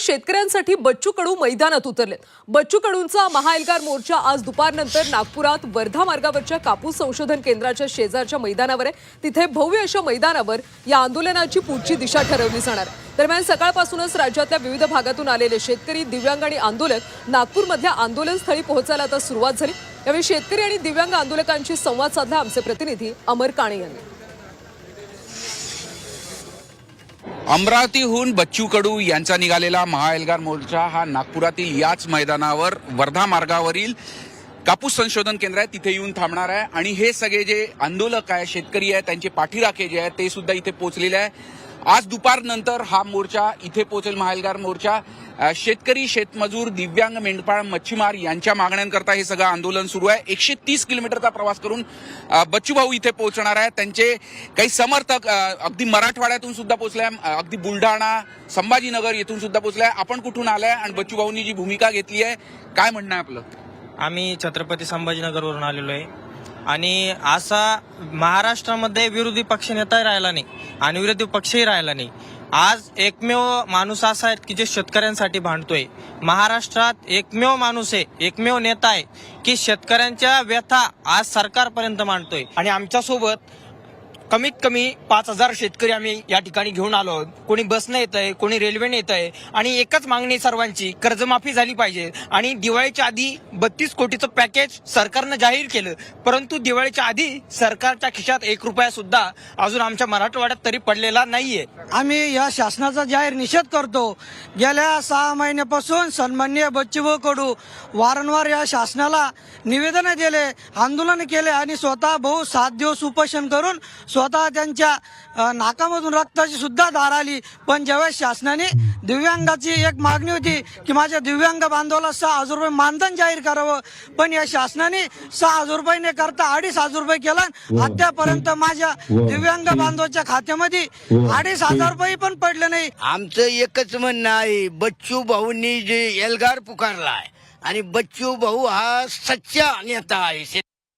शेतकऱ्यांसाठी बच्चू कडू मैदानात उतरले बच्चू कडूंचा महाएल्गार मोर्चा आज दुपारनंतर नागपुरात वर्धा मार्गावरच्या कापूस संशोधन केंद्राच्या शेजारच्या मैदानावर आहे. तिथे भव्य अशा मैदानावर या आंदोलनाची पुढची दिशा ठरवली जाणार आहे. दरम्यान सकाळपासूनच राज्यातल्या विविध भागातून आलेले शेतकरी दिव्यांग आणि आंदोलक नागपूरमधल्या आंदोलनस्थळी पोहोचायला आता सुरुवात झाली. यावेळी शेतकरी आणि दिव्यांग आंदोलकांशी संवाद साधला आमचे प्रतिनिधी अमर काणे यांनी. अमरावतीहून बच्चू कडू यांचा निघालेला महाएल्गार मोर्चा हा नागपुरातील याच मैदानावर वर्धा मार्गावरील कापूस संशोधन केंद्र आहे तिथे येऊन थांबणार आहे. आणि हे सगळे जे आंदोलक आहे शेतकरी आहे त्यांचे पाठीराखे जे आहेत ते सुद्धा इथे पोहोचलेले आहे. आज दुपारनंतर हा मोर्चा इथे पोहोचेल महालगार मोर्चा. शेतकरी शेतमजूर दिव्यांग मेंढपाळ मच्छीमार यांच्या मागण्यांकरता हे सगळं आंदोलन सुरू आहे. एकशे तीस किलोमीटरचा प्रवास करून बच्चूभाऊ इथे पोहोचणार आहे त्यांचे काही समर्थक अगदी मराठवाड्यातून सुद्धा पोहोचले आहे. अगदी बुलढाणा संभाजीनगर येथून सुद्धा पोहोचले आपण कुठून आलाय आणि बच्चूभाऊंनी जी भूमिका घेतली आहे काय म्हणणं आहे आपलं? आम्ही छत्रपती संभाजीनगरवरून आलेलो आहे. आणि असा महाराष्ट्रामध्ये विरोधी पक्ष नेताही राहिला नाही आणि विरोधी पक्षही राहिला नाही. आज एकमेव माणूस असा आहे की जे शेतकऱ्यांसाठी भांडतोय. महाराष्ट्रात एकमेव माणूस आहे एकमेव नेता आहे की शेतकऱ्यांच्या व्यथा आज सरकारपर्यंत मांडतोय. आणि आमच्यासोबत कमीत कमी पाच हजार शेतकरी आम्ही या ठिकाणी घेऊन आलो आहोत. कोणी बसनं येत आहे कोणी रेल्वेने येत आहे आणि एकच मागणी सर्वांची कर्जमाफी झाली पाहिजे. आणि दिवाळीच्या आधी बत्तीस कोटीचं पॅकेज सरकारनं जाहीर केलं. परंतु दिवाळीच्या आधी सरकारच्या खिशात एक रुपया सुद्धा अजून आमच्या मराठवाड्यात तरी पडलेला नाहीये. आम्ही या शासनाचा जाहीर निषेध करतो. गेल्या सहा महिन्यापासून सन्मान्य बच्चूभाऊ कडू वारंवार या शासनाला निवेदन दिले आंदोलन केले आणि स्वतः भाऊ सात दिवस उपोषण करून स्वतः त्यांच्या नाकामधून रक्ताची सुद्धा धार आली. पण ज्यावेळेस शासनाने दिव्यांगाची एक मागणी होती की माझ्या दिव्यांग बांधवाला सहा हजार रुपये मानधन जाहीर करावं. पण या शासनाने सहा हजार रुपये न करता अडीच हजार रुपये केला अद्यापर्यंत माझ्या दिव्यांग बांधवाच्या खात्यामध्ये अडीच हजार रुपये पण पडले नाही. आमचं एकच म्हणणं आहे बच्चू भाऊंनी जे एल्गार पुकारलाय आणि बच्चू भाऊ हा सच्चा नेता आहे.